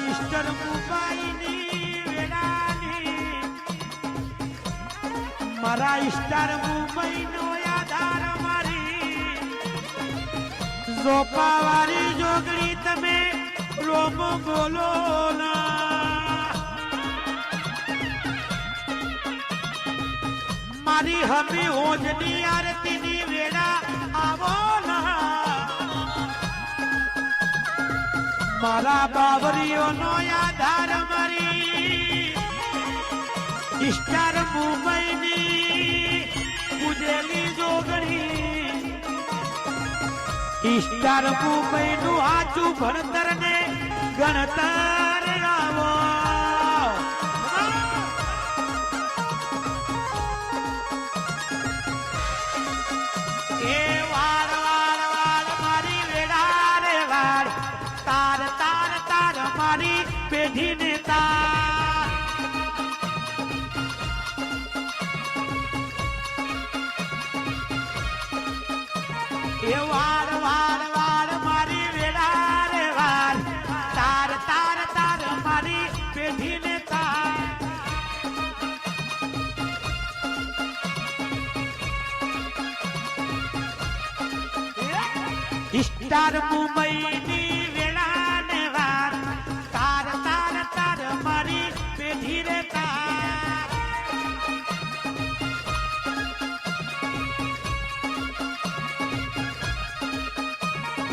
ઈષ્ટર મુંબઈની વેળાની મારા ઈષ્ટર મુંબઈનો આધાર મારી ઝોપાવાળી જોગડી તમે રોમ બોલો ના. મારી હમી હોજની આરતીની વેળા આવો ના. મારા બાવરીઓનો આધાર મારી. ઇસ્ટાર મુંબઈની પૂજેલી જોગણી ઇસ્ટાર મુંબઈનું આચું ભણતર ને ગણતર સ્ટાર મુંબઈની વેળા ને વાર. તાર તાર તાર મારી પેઢી રે તાર.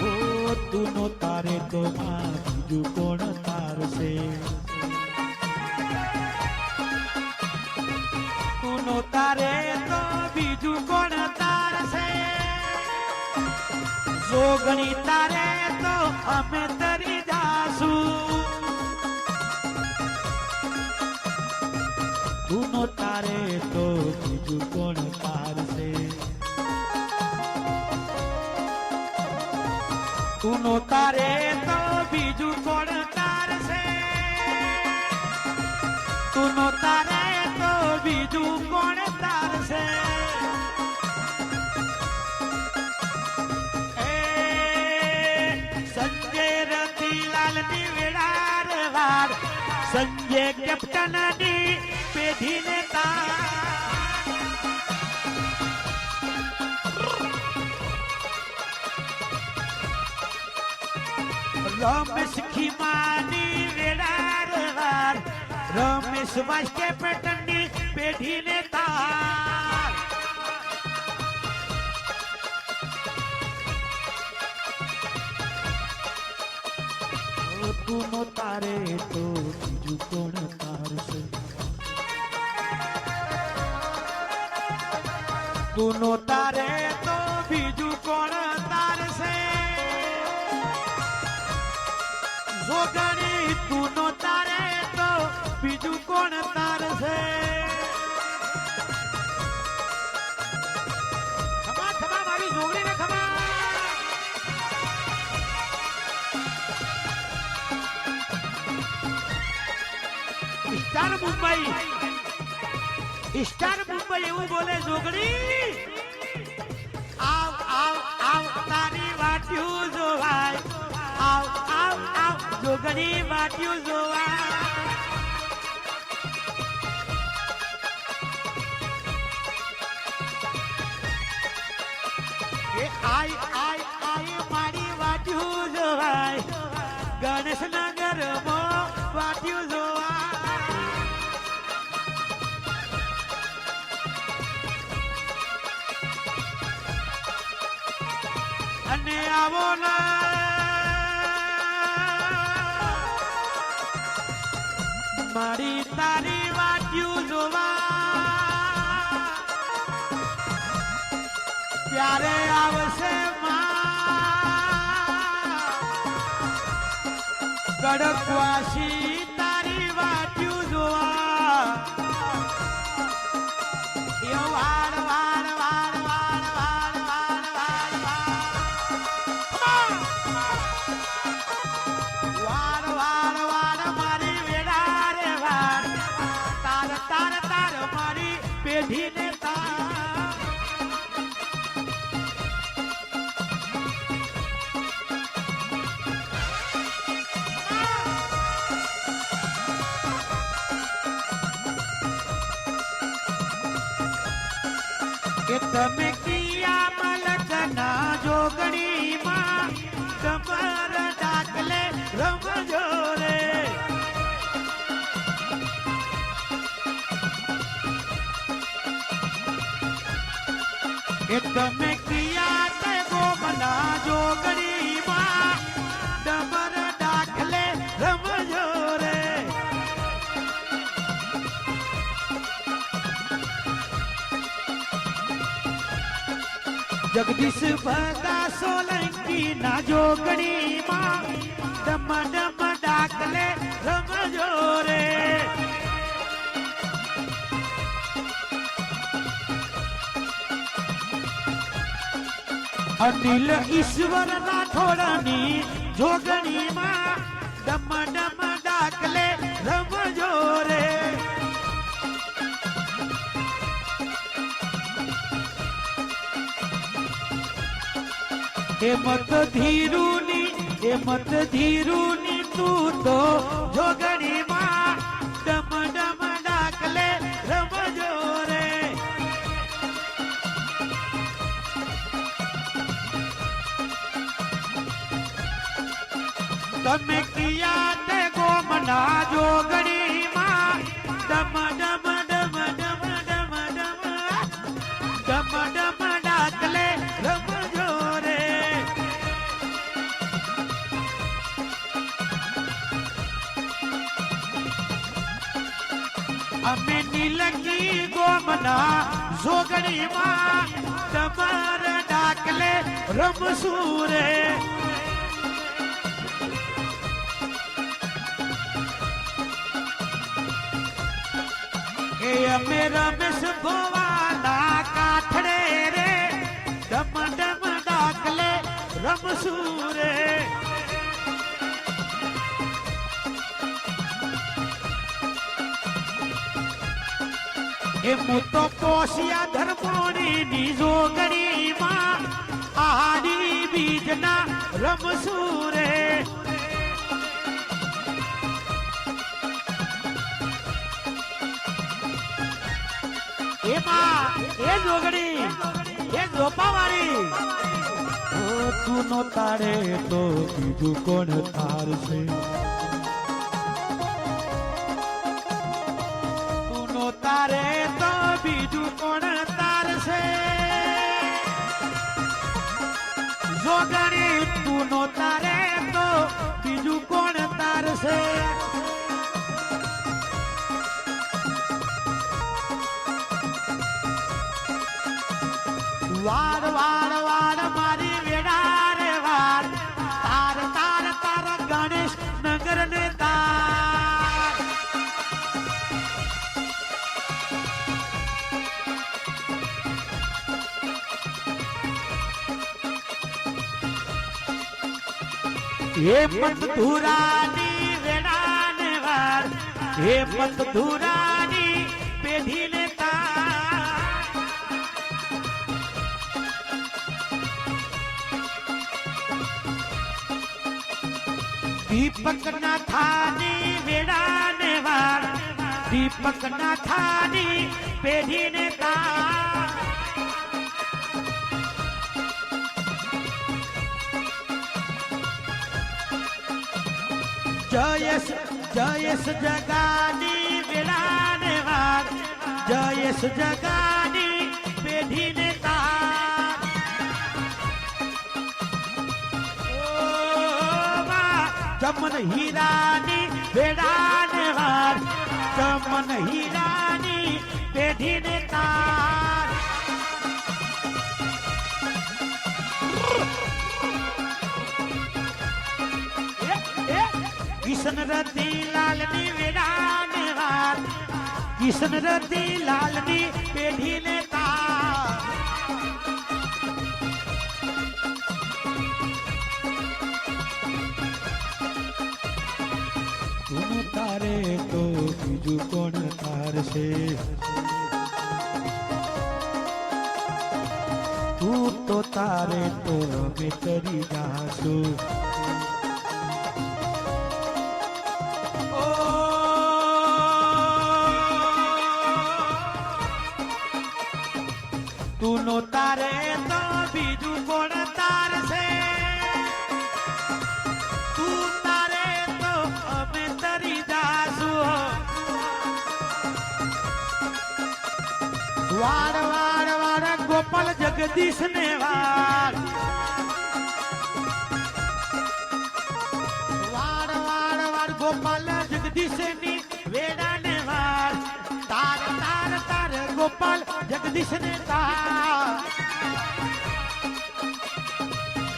ઓ તું નો તારે તો માં બીજું કોણ તારશે? તું નો તારે તો બીજું કોણ જોગણી તારે તો અમે તરી જાશું. તું નો તારે તો બીજું કોણ તારશે? તું નો તારે તો બીજું કોણ તારશે? તું નો નાની પેઢીને રમેશ ખીમાની વેડાર રમેશ વાસ્કે પેટની પેઢીને તાર. તું તારે તું બીજું કોણ તારશે? તું નો તારે તો બીજું મુંબઈ. સ્ટાર મુંબઈ એવું બોલે જોગડી. આવ આવ આવ, તારી વાટ્યું જોવાય. આવ આવ આવ, જોગડી વાટ્યું જોવાય. આય આય આય વાટ્યું જોવાય. ગણેશનગર મો વાટ્યું જોવાય મારી તારી વાટ્યું ત્યારે આવશે માં ગડકવાસી તમે કિયા મલકના જોગણીમાં કમર ડાકલે રમજો રે. કે તમે જગદીશ ભગા સોલંકી ના જોગણીમાં ડમ ડમ ડાકલે રમજો રે. અનિલ ઈશ્વર રાઠોડની જોગણીમાં ડમ ડમ ડાકલે રમજો રે. હેમત ધીરુની હેમત ધીરુની તું તો જોગણીમાં ડમ ડમ ડાકલે રમજો રે. તમે કિયા તે ગોમના જોગણીમાં ડમ ડમ અમે નીલકી ગોમના જોગણીમાં તમાર ડાકલે રમશું રે. અમે રમેશ ભોવાના કાઠડે રે. ડમ ડમ ડાકલે રમશું રે. એ તો પોષિયા ધર્મોની બીજો જોગણીમાં આહારી બીજના રમસૂરે એમાં એ જોગણી, એ જોપાવાળી તું નો તારે તો બીજું કોણ તાર કોણ તાર છે જોગણી તું નો તારે તો બીજું કોણ તાર છે વાડ હે મથુરાની વેણાને વાર હે મથુરાની પેઢીને દીપક ના થાની વેણાને વાર દીપક ના થાની પેઢીને તાર જયેશ જયેશ જગાની વેડા ને વાર જયેશ જગાની પેઢી ને તાર ચમન હીરાની ભેડાને વાર ચમન હીરાની પેઢીને તાર. કિશન રતી લાલની વેડાને વાર. કિશન રતી લાલની પેઢીને તાર. તું તારે તો બીજું કોણ તારશે તું તો તારે તો અમે કરી જાશું. નો તારે તો બીજું કોણ તારશે તું તારે તો અમે તરી જાશું વાર વાર વાર ગોપાલ જગદીશ ને વાર. વાર વાર વાર ગોપાલ જગદીશની વેડા ને વાર. તાર તાર તાર ગોપાલ જગદીશ નેતા.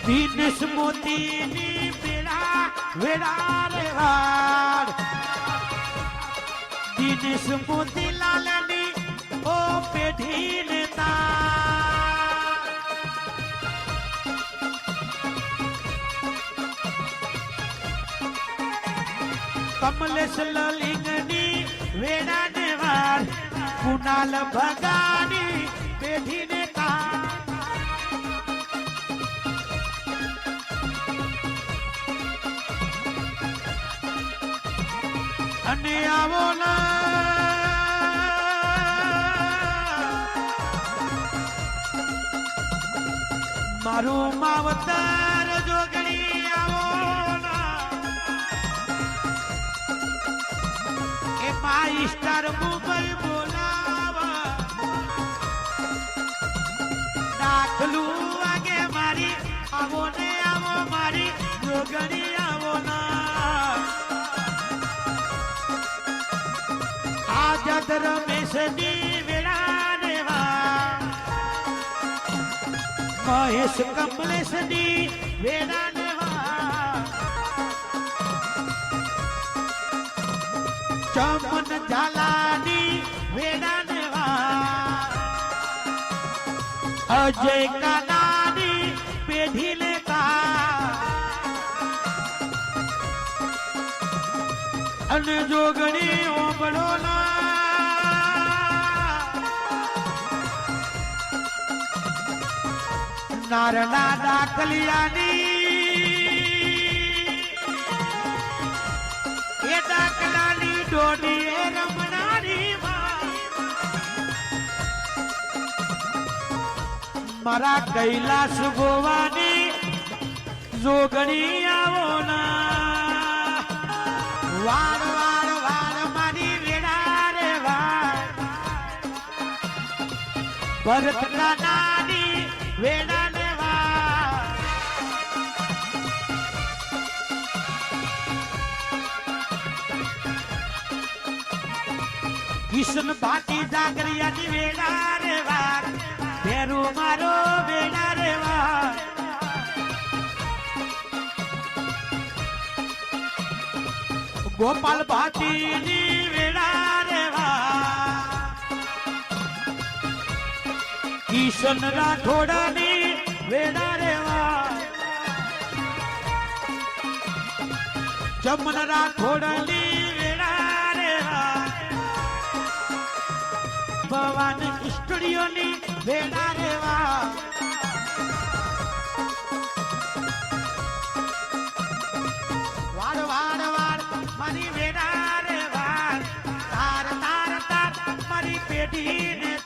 દિનેશ મોતી ની વેડા વેડા રે હાડ દિનેશ મોતી લાલની ઓ પેઢી નેતા. કમલેશ લલિંગની વેડા ને વાર. કુનાલ ભગાની પેઢી ને તાર અને આવો મારું માવતર જોગણી આવો એ માઈ સ્ટાર મુંબઈ જોગણી આવો ના આઝાદ રમેશની વેળા દેવા મહેશ કમલેશની વેળા દેવા ચમન ઝાલાની વેળા દેવા અજય કાનાની અને જોગણી ઓબળો ના નારના દાખલિયાની. એ દાખલાની ડોડી એ રમનારી મારા કૈલાસ ગોવાની જોગણી આવો ના. ભરત નાની વાડ કિશન ભાટી જાગરિયાની વેડા રે વાર ભેરુ મારો વેડા રે વાર ગોપાલ ભાટીની કિશન રાઠોડાની વેડા રેવા. જમન રાઠોડની વેળા રેવા. ભવાની રેવા. વાડ વાડ વાડ, મારી વેડા રે વાડ તાર તાર તાર, મારી પેઢી